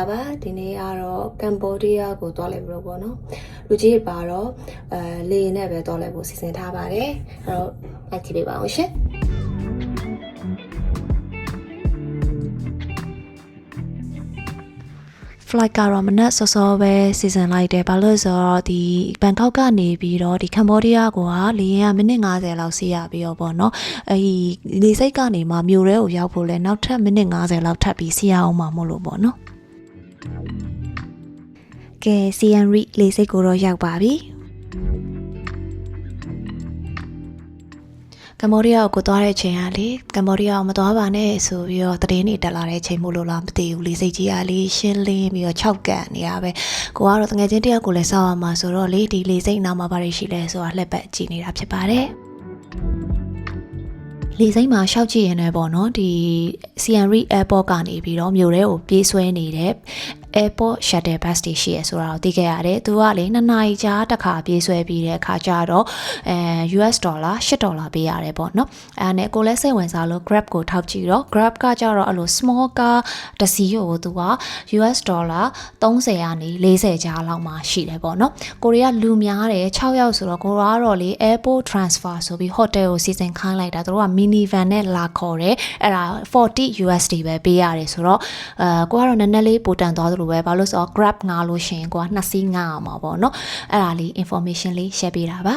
လာပါဒီနေ့ကတော့ကမ်ဘောဒီးယားကိုသွားလိုက်မလို့ပေါ့နော်လူကြီးပါတော့အဲလေယာဉ်နဲ့ပဲသွားလိုက်ဖို့စီစဉ်ထားပါတယ်အဲ့တော့လိုက်ကြည့်ပေးပါအောင်ရှင် flight ကတော့မနက်စောစောပဲစီစဉ်လိုက်တယ်ဘာလို့လဲဆိုတော့ဒီဘန်ကောက်ကနေပြီးတော့ဒီကမ္ဘောဒီးယားကိုကလေယာဉ်ကမိနစ်90လောက်စီးရပြီးတော့ပေါ့နော်အဲဒီလေစိတ်ကနေမှမြို့ရဲကိုရောက်ဖို့လဲနောက်ထပ်မိနစ်90လောက်ထပ်ပြီးစီးရအောင်မှာမို့လို့ပေါ့နော် ကဲ CN Re လေစိတ်ကိုတော့ရောက်ပါပြီကမ္ဘောဒီးယားကိုသွားတဲ့ချိန်ကလေကမ္ဘောဒီးယားကိုမသွားပါနဲ့ဆိုပြီးတော့သတင်းတွေတက်လာတဲ့ချိန်မို့လို့လားမသိဘူးလေစိတ်ကြီးကလေရှင်းလင်းပြီးတော့၆ကန်နေရပဲကိုကတော့တငယ်ချင်းတယောက်ကိုလည်းစောက်ရမှာဆိုတော့လေဒီလေစိတ်နောက်မှာဘာတွေရှိလဲဆိုတာလှက်ပတ်ကြည့်နေတာဖြစ်ပါတယ် လေစိမ်းမှာရှောက်ကြည့်ရင်လည်းပေါ့နော်ဒီ Siam Reap Airport ကနေပြီးတော့မြို့ထဲကိုပြေးဆွဲနေတဲ့ airport shuttle bus တွေရှိရဆိုတာကိုသိခဲ့ရတယ်။သူကလေ2နာရီကြာတစ်ခါပြေးဆွဲပြီးတဲ့အခါကျတော့အဲ US ဒေါ်လာ8ဒေါ်လာပေးရတယ်ပေါ့နော်။အဲနဲ့ကိုလည်းစိတ်ဝင်စားလို့ Grab ကိုထောက်ကြည့်တော့ Grab ကကျတော့အဲ့လို small car တစ်စီးကိုသူက US ဒေါ်လာ30ကနေ40ကြားလောက်မှရှိတယ်ပေါ့နော်။ကိုရီးယားလူများတယ်6ယောက်ဆိုတော့ကိုကတော့လေ airport transfer ဆိုပြီး hotel ကိုစီစဉ်ခိုင်းလိုက်တာသူတို့က minivan နဲ့လာခေါ်တယ်။အဲ့ဒါ40 USD ပဲပေးရတယ်ဆိုတော့အဲကိုကတော့နည်းနည်းလေးပိုတန်သွားသလိုပဲဘာလို့ဆိုတော့ Grab ငါလို့ရှိရင်ကိုကနှစ်စီးငါအောင်ပါပေါ့နော်အဲ့ဒါလေး information လေး share ပေးတာပါ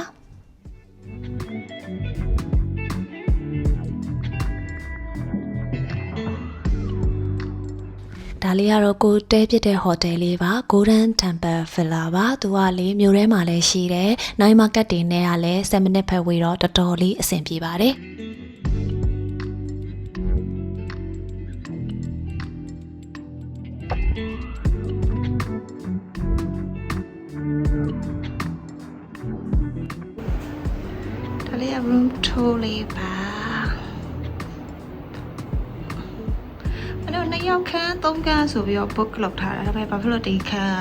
ဒါလေးကတော့ကိုတဲပြစ်တဲ့ဟိုတယ်လေးပါ Golden Temple Villa ပါသူကလေမြို့ထဲမှာလည်းရှိတယ်။ Night Market တွေနဲ့ကလည်း7 minute ဖက်ဝေးတော့တော်တော်လေးအဆင်ပြေပါတယ်။ room tour လေးပါအဲ့တော့နှစ်ယောက်ခန်းသုံးခန်းဆိုပြီးတော့ book လုပ်ထားတာဒါပေမဲ့ဘာဖြစ်လို့ဒီခန်း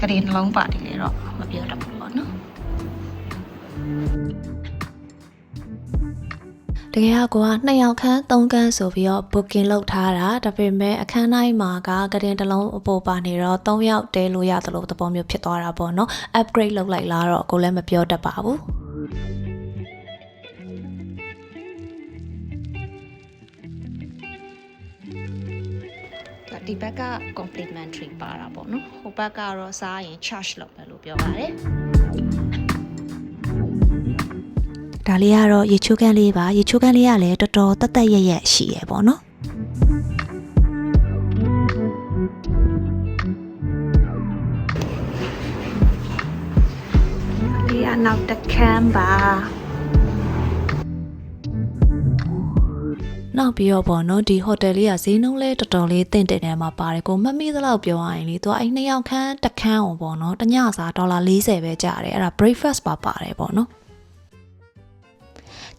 ကကလေးနှလုံးပါတယ်လေတော့မပြောတတ်ဘူးပေါ့နော်တကယ်ကကိုကနှစ်ယောက်ခန်းသုံးခန်းဆိုပြီးတော့ booking လုပ်ထားတာဒါပေမဲ့အခန်းတိုင်းမှာကကတင်တစ်လုံးအပေါ်ပါနေတော့၃ယောက်တဲလို့ရသလိုသဘောမျိုးဖြစ်သွားတာပေါ့နော် upgrade လုပ်လိုက်လားတော့ကိုလည်းမပြောတတ်ပါဘူး ဒီဘက်က complimentary ပါတာပေါ့နော်ဟိုဘက်ကတော့စားရင် charge လုပ်မယ်လို့ပြောပါတယ်ဒါလေးကတော့ရေချိုးကန်းလေးပါရေချိုးကန်းလေးကလည်းတော်တော်တက်တက်ရက်ရက်ရှိရပေါ့နော်ဒီအနောက်တခမ်းပါ နောက်ပြီးတော့ပေါ့နော်ဒီဟိုတယ်လေးကဈေးနှုန်းလဲတော်တော်လေးတင့်တယ်ထဲမှာပါတယ်ကိုမတ်မိသလောက်ပြောရရင်လေသူကအဲ့နှစ်ယောက်ခန်းတစ်ခန်းအောင်ပေါ့နော်တညစာဒေါ်လာ40ပဲကျတယ်အဲ့ဒါ breakfast ပါပါတယ်ပေါ့နော်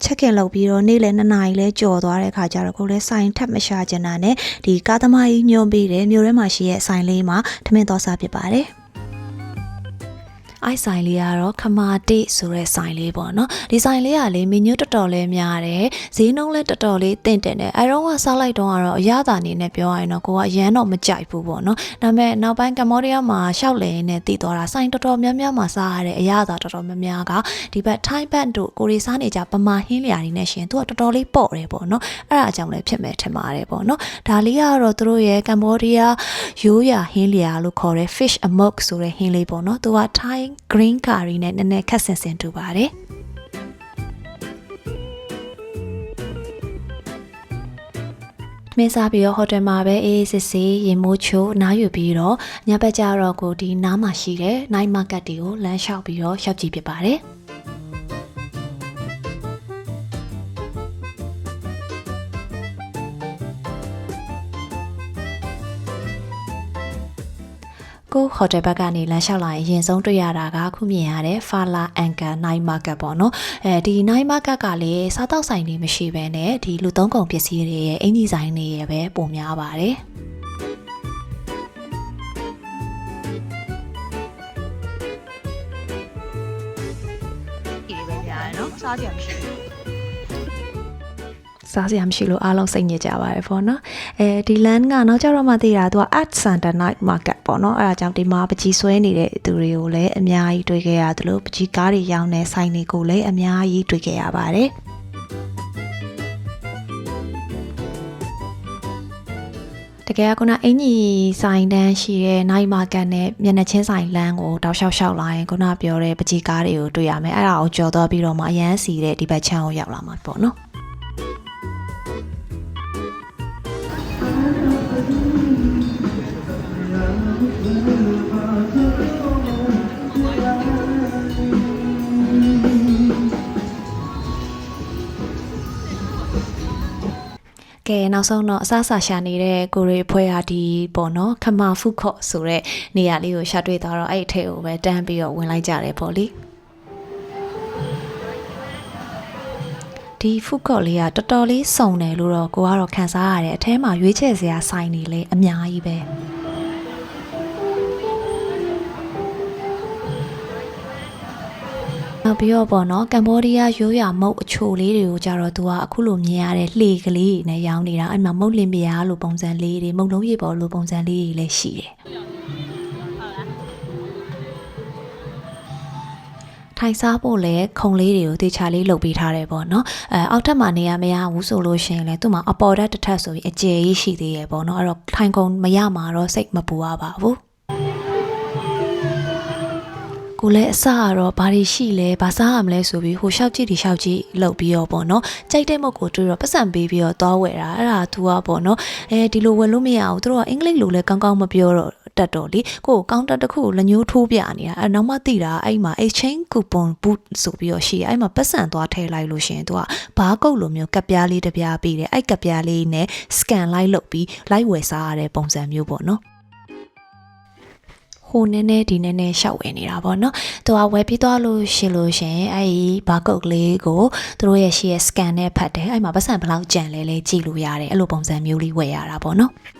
ချက်ကင်လုပ်ပြီးတော့နေ့လယ်2နာရီလဲကြော်သွားတဲ့ခါကျတော့ကိုလည်းဆိုင်ထပ်မရှာချင်တာနဲ့ဒီကားသမားကြီးညွှန်ပေးတယ်မြို့ထဲမှာရှိရဲ့ဆိုင်လေးမှာထမင်းသောစားဖြစ်ပါတယ် အိုက်ဆိုင်လေးကတော့ခမာတိဆိုတဲ့ဆိုင်လေးပေါ့နော်ဒီဆိုင်လေးကလေမီနူးတော်တော်လေးများတယ်ဈေးနှုန်းလည်းတော်တော်လေးတင့်တယ်နဲ့အဲတော့ကစားလိုက်တော့ကတော့အရသာအနေနဲ့ပြောရရင်တော့ကိုကအရန်တော့မကြိုက်ဘူးပေါ့နော်ဒါပေမဲ့နောက်ပိုင်းကမ္ဘောဒီးယားမှာရှောက်လည်နဲ့တည်သွားတာဆိုင်တော်တော်များများမှာစားရတဲ့အရသာတော်တော်များများကဒီဘက်ထိုင်းဘတ်တို့ကိုရီစားနေကြပမာဟင်းလျာတွေနဲ့ရှင်သူကတော်တော်လေးပေါ့တယ်ပေါ့နော်အဲ့ဒါအကြောင်းလည်းဖြစ်မဲ့ထင်ပါတယ်ပေါ့နော်ဒါလေးကတော့သူတို့ရဲ့ကမ္ဘောဒီးယားရိုးရာဟင်းလျာလို့ခေါ်တဲ့ fish amok ဆိုတဲ့ဟင်းလေးပေါ့နော်သူက Thai green curry နဲ့နည်းနည်းခက်ဆင်ဆင်တူပါတယ်မင်းစားပြီးတော့ဟိုတယ်မှာပဲအေးအေးဆေးဆေးရေမိုးချိုနားယူပြီးတော့ညဘက်ကျတော့ကိုဒီနားမှာရှိတဲ့ night market တွေကိုလမ်းလျှောက်ပြီးတော့ရှောက်ကြည့်ဖြစ်ပါတယ် ကိုဟိုတယ်ဘက်ကနေလမ်းလျှောက်လာရင်အရင်ဆုံးတွေ့ရတာကခုမြင်ရတဲ့ Fala Anchor Night Market ပေါ့နော်အဲဒီ Night Market ကလေစားတောက်ဆိုင်တွေမရှိဘဲနဲ့ဒီလူသုံးကုန်ပစ္စည်းတွေရဲ့အင်ဂျီဆိုင်တွေရဲ့ပဲပုံများပါတယ်ဒီပဲများတယ်နော်စားကြမရှိဘူး စားစရာမရှိလို့အားလုံးစိတ်ညစ်ကြပါတယ်ပေါ့နော်အဲဒီ land ကနောက်ကျတော့မှသိတာသူက art center night market ပေါ့နော်အဲ့ဒါကြောင့်ဒီမှာပကြီးဆွဲနေတဲ့သူတွေကိုလည်းအများကြီးတွေ့ခဲ့ရတယ်လို့ပကြီးကားတွေရောင်းတဲ့ဆိုင်တွေကိုလည်းအများကြီးတွေ့ခဲ့ရပါတယ်တကယ်ကခုနအင်ကြီးဆိုင်တန်းရှိတဲ့ night market နဲ့မျက်နှာချင်းဆိုင်လမ်းကိုတောက်လျှောက်လျှောက်လာရင်ခုနပြောတဲ့ပကြီးကားတွေကိုတွေ့ရမယ်အဲ့ဒါကိုကြော်တော့ပြီးတော့မှအရန်စီတဲ့ဒီဘက်ချမ်းကိုရောက်လာမှာပေါ့နော် ကဲနောက်ဆုံးတော့အစားအစာရှာနေတဲ့ကိုရီဖွဲ့ဟာဒီပေါ့နော်ခမာဖုခော့ဆိုတဲ့နေရာလေးကိုရှာတွေ့သွားတော့အဲ့အထက်ကိုပဲတန်းပြီးတော့ဝင်လိုက်ကြတယ်ပေါ့လေဒီဖုခော့လေးကတော်တော်လေးစုံတယ်လို့တော့ကိုကတော့ခံစားရတယ်အထဲမှာရွေးချယ်စရာဆိုင်နေလေအများကြီးပဲ နောက်ပြီးတော့ပေါ့နော်ကမ္ဘောဒီးယားရိုးရာမုတ်အချိုလေးတွေကိုကြတော့သူကအခုလိုမြင်ရတဲ့လှေကလေးတွေနဲ့ရောင်းနေတာအဲ့မှာမုတ်လင်ပြားလိုပုံစံလေးတွေမုတ်လုံးရေပေါ်လိုပုံစံလေးတွေလည်းရှိတယ်ထိုင်စားဖို့လည်းခုံလေးတွေကိုတေချာလေးလုပ်ပေးထားတယ်ပေါ့နော်အဲအောက်ထပ်မှာနေရမရဘူးဆိုလို့ရှိရင်လည်းသူ့မှာအပေါ်ဓာတ်တစ်ထပ်ဆိုပြီးအကျယ်ကြီးရှိသေးရပေါ့နော်အဲ့တော့ထိုင်ကုန်မရမှာတော့စိတ်မပူရပါဘူး ကိုလည်းအစကတော့ဘာတွေရှိလဲဘာစားရမလဲဆိုပြီးဟိုလျှောက်ကြည့်ဒီလျှောက်ကြည့်လုပ်ပြီးတော့ပေါ့နော်ကြိုက်တဲ့မုတ်ကိုတွေ့တော့ပတ်စံပေးပြီးတော့သွားဝယ်တာအဲ့ဒါ तू ကပေါ့နော်အဲဒီလိုဝယ်လို့မရဘူးသူတို့ကအင်္ဂလိပ်လိုလည်းကောင်းကောင်းမပြောတော့တတ်တော့လေကိုကိုကောင်တာတစ်ခုကိုလက်ညှိုးထိုးပြနေတာအဲ့နောက်မှသိတာအဲ့မှာ exchange coupon boot ဆိုပြီးတော့ရှိရအဲ့မှာပတ်စံသွားထည့်လိုက်လို့ရှရင် तू ကဘားကုတ်လိုမျိုးကပ်ပြားလေးတစ်ပြားပေးတယ်အဲ့ကပ်ပြားလေးနဲ့ scan လိုက်လုပ်ပြီးလိုက်ဝယ်စားရတဲ့ပုံစံမျိုးပေါ့နော် ဟိုနည်းနည်းဒီနည်းနည်းရှောက်ဝင်နေတာပေါ့နော်။သူကဝယ်ပြီးသွားလို့ရှိလို့ရှင်အဲ့ဒီဘာကုတ်ကလေးကိုသူတို့ရဲ့ရှိရဲ့ scan နဲ့ဖတ်တယ်။အဲ့မှာပတ်စံဘယ်လောက်ကြံလဲလဲကြည့်လို့ရတယ်။အဲ့လိုပုံစံမျိုးလေးဝယ်ရတာပေါ့နော်။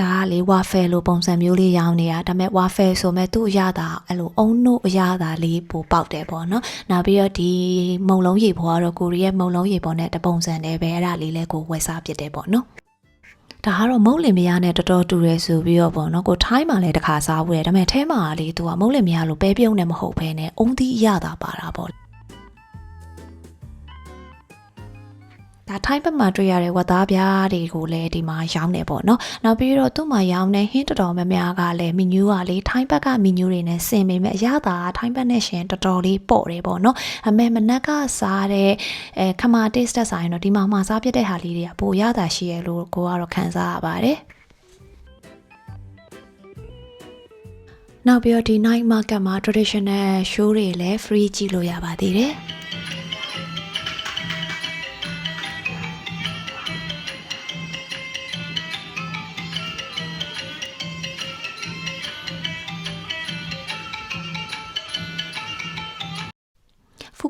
ဒါကလေဝါဖဲလိုပုံစံမျိုးလေးရောင်းနေတာဒါပေမဲ့ဝါဖဲဆိုမဲ့သူ့အရသာအဲ့လိုအုံနို့အရသာလေးပိုပေါက်တယ်ပေါ့နော်နောက်ပြီးတော့ဒီမုံလုံးရေပေါ်ကတော့ကိုရီးယားမုံလုံးရေပေါ်နဲ့တပုံစံနဲ့ပဲအဲ့ဒါလေးလဲကိုဝယ်စားပစ်တယ်ပေါ့နော် ဒါကတော့မုတ်လင်မယားနဲ့တော်တော်တူတယ်ဆိုပြီးတော့ပေါ့နော်ကိုထိုင်းမှာလည်းတစ်ခါစားဘူးတယ်ဒါပေမဲ့အဲမှာလေသူကမုတ်လင်မယားလို့ပဲပြုံးနေမဟုတ်ဘဲနဲ့အုံသီးအရသာပါတာပေါ့ ဒါထိုင်းဘက်မှာတွေ့ရတဲ့ဝတ်သားပြားတွေကိုလည်းဒီမှာရောင်းနေပေါ့နော်နောက်ပြီးတော့သူ့မှာရောင်းတဲ့ဟင်းတော်တော်များများကလည်းမီနူးကလေထိုင်းဘက်ကမီနူးတွေနဲ့ဆင်ပေမဲ့အရသာထိုင်းဘက်နဲ့ရှင်တော်တော်လေးပေါ့တယ်ပေါ့နော်အမေမနက်ကစားတဲ့အဲခမာ taste တက်ဆိုင်တော့ဒီမှာမှာစားပြတဲ့ဟာလေးတွေကပိုအရသာရှိရလို့ကိုကတော့ခံစားရပါတယ်နောက်ပြီးတော့ဒီ night market မှာ traditional show တွေလည်း free ကြည့်လို့ရပါသေးတယ်။။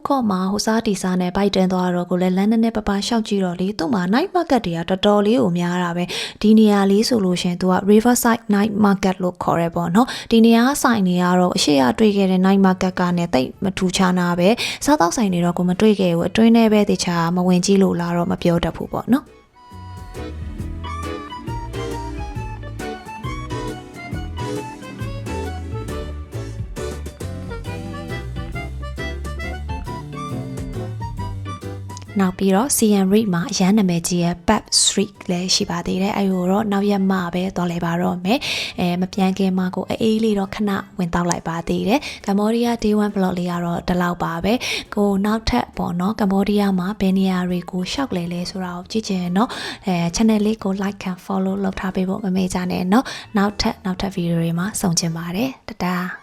ကော့မှာဟိုစားတီစားနဲ့ဘိုက်တန်သွားတော့ကိုလည်းလမ်းနဲ့နဲ့ပပရှောက်ကြည့်တော့လေသူ့မှာ night market တွေကတော်တော်လေးကိုများတာပဲဒီနေရာလေးဆိုလို့ရှရင်သူက Riverside Night Market လို့ခေါ်ရဲပေါ့နော်ဒီနေရာဆိုင်နေရတော့အရှိရတွေ့ခဲ့တဲ့ night market ကနဲ့တိတ်မထူခြားနာပဲစားတော့ဆိုင်နေတော့ကိုမတွေ့ခဲ့ဘူးအတွင်းထဲပဲတခြားမဝင်ကြည့်လို့လာတော့မပြောတတ်ဘူးပေါ့နော် နောက်ပြီးတော့ CM Read မှာအရန်နာမည်ကြီးရဲ့ Pep Street လည်းရှိပါသေးတယ်အဲကိုတော့နောက်ရက်မှပဲသွားလဲပါတော့မယ်အဲမပြန်ခင်မှာကိုအေးလေးတော့ခဏဝင်တောက်လိုက်ပါသေးတယ်ကမ္ဘောဒီးယား Day 1 Vlog လေးကတော့ဒီလောက်ပါပဲကိုနောက်ထပ်ပေါ့နော်ကမ္ဘောဒီးယားမှာဘယ်နေရာတွေကိုရှောက်လဲလဲဆိုတာကိုကြည့်ချင်เนาะအဲ channel လေးကို like and follow လုပ်ထားပေးဖို့မမေ့ကြနဲ့เนาะနောက်ထပ်နောက်ထပ်ဗီဒီယိုတွေမှာဆုံချင်ပါတယ်တတား